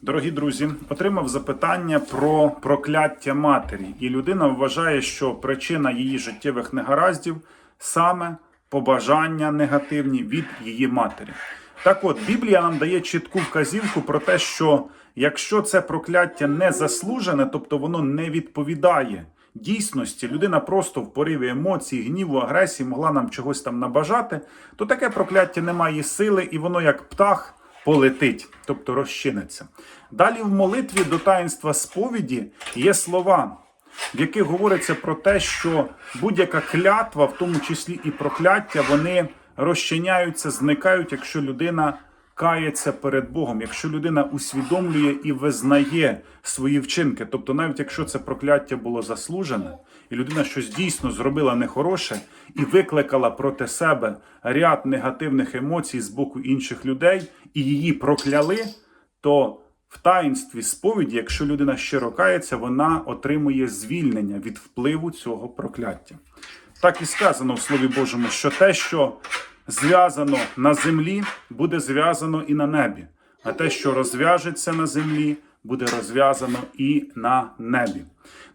Дорогі друзі, отримав запитання про прокляття матері, і людина вважає, що причина її життєвих негараздів саме побажання негативні від її матері. Так от, Біблія нам дає чітку вказівку про те, що якщо це прокляття не заслужене, тобто воно не відповідає дійсності, людина просто в пориві емоцій, гніву, агресії могла нам чогось там набажати, то таке прокляття не має сили, і воно як птах полетить, тобто розчиниться. Далі в молитві до таїнства сповіді є слова, в яких говориться про те, що будь-яка клятва, в тому числі і прокляття, вони розчиняються, зникають, якщо людина кається перед Богом, якщо людина усвідомлює і визнає свої вчинки. Тобто, навіть якщо це прокляття було заслужене, і людина щось дійсно зробила нехороше і викликала проти себе ряд негативних емоцій з боку інших людей, і її прокляли, то в таїнстві сповіді, якщо людина щиро кається, вона отримує звільнення від впливу цього прокляття. Так і сказано в Слові Божому, що те, що зв'язано на землі, буде зв'язано і на небі, а те, що розв'яжеться на землі, буде розв'язано і на небі.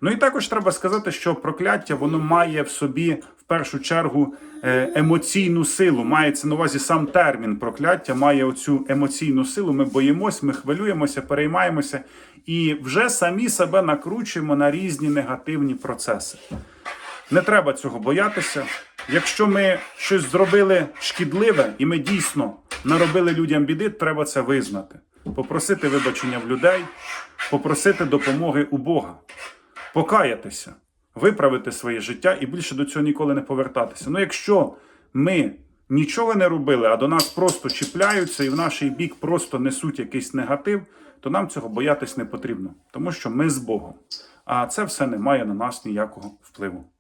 Ну і також треба сказати, що прокляття воно має в собі в першу чергу е, емоційну силу. Мається на увазі сам термін прокляття, має оцю емоційну силу. Ми боїмось, ми хвилюємося, переймаємося і вже самі себе накручуємо на різні негативні процеси. Не треба цього боятися. Якщо ми щось зробили шкідливе, і ми дійсно наробили людям біди, треба це визнати, попросити вибачення в людей, попросити допомоги у Бога, покаятися, виправити своє життя і більше до цього ніколи не повертатися. Ну, якщо ми нічого не робили, а до нас просто чіпляються і в наш бік просто несуть якийсь негатив, то нам цього боятись не потрібно, тому що ми з Богом. А це все не має на нас ніякого впливу.